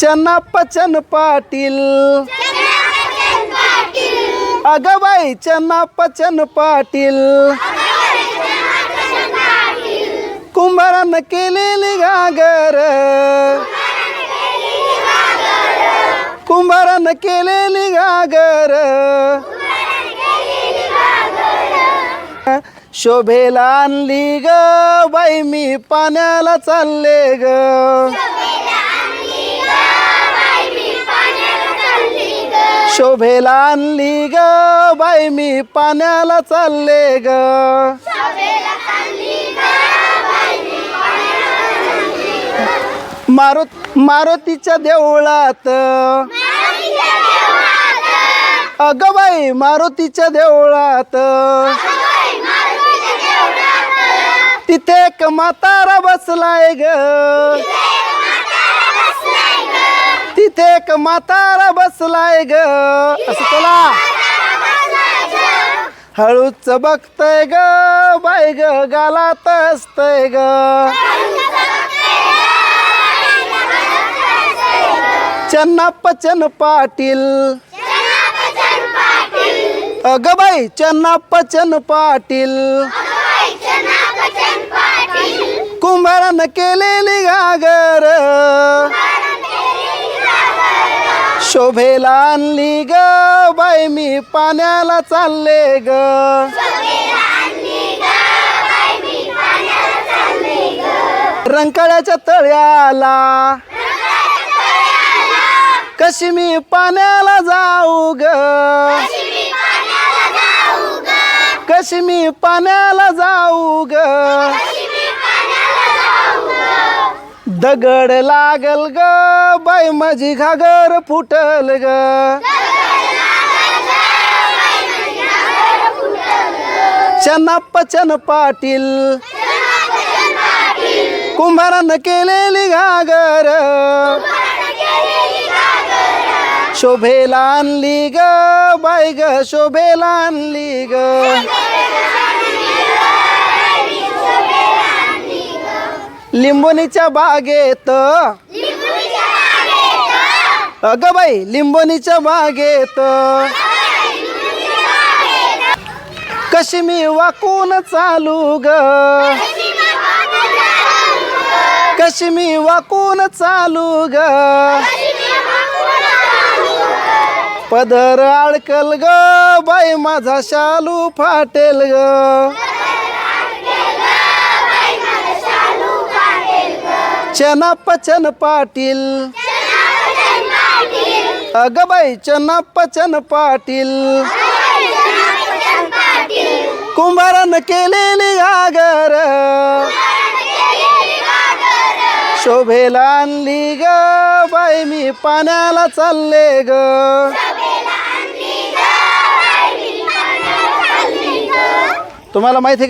चन्नाप्पचन पाटील. अगं बाई पचन पाटील. कुंभारान केलेली गागर कुंभारान केलेली गागर शोभेला आणली ग बाई मी पाण्याला चालले ग. शोभेला आणली ग. बाई मी पाण्याला चालले ग. मारुत मारुतीच्या देवळात. अगं बाई मारुतीच्या देवळात. तिथे एक म्हातारा बसलाय ग. इथे एक म्हातारा बसलाय ग. असं चला. हळूच बघतय ग बाई ग गालात असतय ग. चन्नापचन पाटील. अगं बाई चन्नापचन पाटील. कुंभारानं केलेली गागर शोभेला आणली ग बाई मी पाण्याला चालले ग. रंकाळ्याच्या तळ्याला. कशी मी पाण्याला जाऊ ग. कशी मी पाण्याला जाऊ ग. दगड लागल ग. बाई माझी घागर फुटल ग. चन्नाप्पचन पाटील. कुंभारानं केलेली घागर. शोभेला आणली ग बाई ग शोभेला आणली ग. लिंबोनीच्या बागेत अगं बाई लिंबोनीच्या बागेत कशी मी वाकून चालू ग. कशी मी वाकून चालू ग. पदर अडकल ग बाई माझा शालू फाटेल ग. पचन पाटील. अगं बाई चनाप्पचन पाटील. कुंभारानं केलेली गागर शोभेला आणली ग बाई मी पाण्याला चालले ग. तुम्हाला माहिती का?